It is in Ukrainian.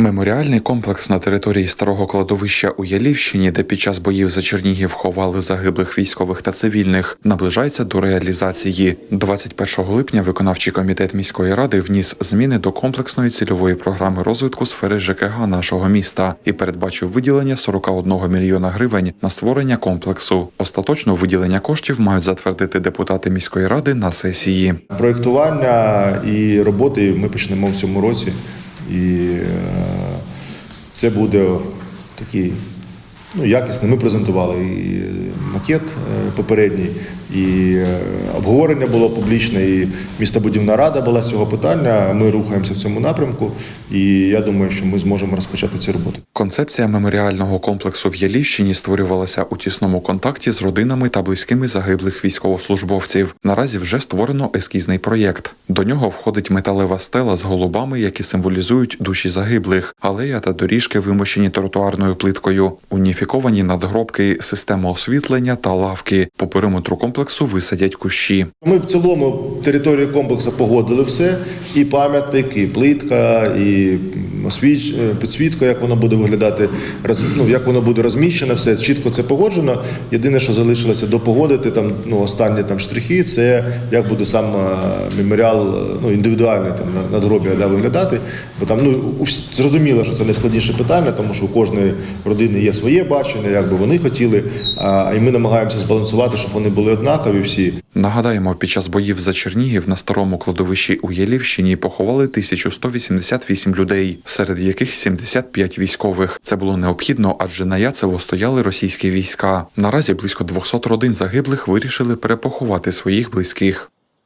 Меморіальний комплекс на території старого кладовища у Ялівщині, де під час боїв за Чернігів ховали загиблих військових та цивільних, наближається до реалізації. 21 липня виконавчий комітет міської ради вніс зміни до комплексної цільової програми розвитку сфери ЖКГ нашого міста і передбачив виділення 41 мільйона гривень на створення комплексу. Остаточно виділення коштів мають затвердити депутати міської ради на сесії. Проєктування і роботи ми почнемо в цьому році. І е, це буде такий ну, якісний. Ми презентували і макет е, попередній, і е, обговорення було публічне, і містобудівна рада була з цього питання. Ми рухаємося в цьому напрямку, і я думаю, що ми зможемо розпочати ці роботи. Концепція меморіального комплексу в Ялівщині створювалася у тісному контакті з родинами та близькими загиблих військовослужбовців. Наразі вже створено ескізний проєкт. До нього входить металева стела з голубами, які символізують душі загиблих, алея та доріжки вимощені тротуарною плиткою, уніфіковані надгробки, система освітлення та лавки. По периметру комплексу висадять кущі. Ми в цілому територію комплексу погодили все, і пам'ятник, і плитка, і освіч... е, підсвітка, як воно буде виглядати, ну, як воно буде розміщено, все чітко це погоджено. Єдине, що залишилося допогодити, там, ну, останні там, штрихи, це як буде сам е, меморіал, е, ну, індивідуальний там, на- надгроб'я да, виглядати. Бо там, ну, зрозуміло, що це найскладніше питання, тому що у кожної родини є своє бачення, як би вони хотіли, і ми намагаємося збалансувати, щоб вони були однакові всі. Нагадаємо, під час боїв за Чернігів на старому кладовищі у Єлівщині поховали 1188 людей, серед яких 75 військових. Це було необхідно, адже на Яцево стояли російські війська. Наразі близько 200 родин загиблих вирішили перепоховати своїх близьких.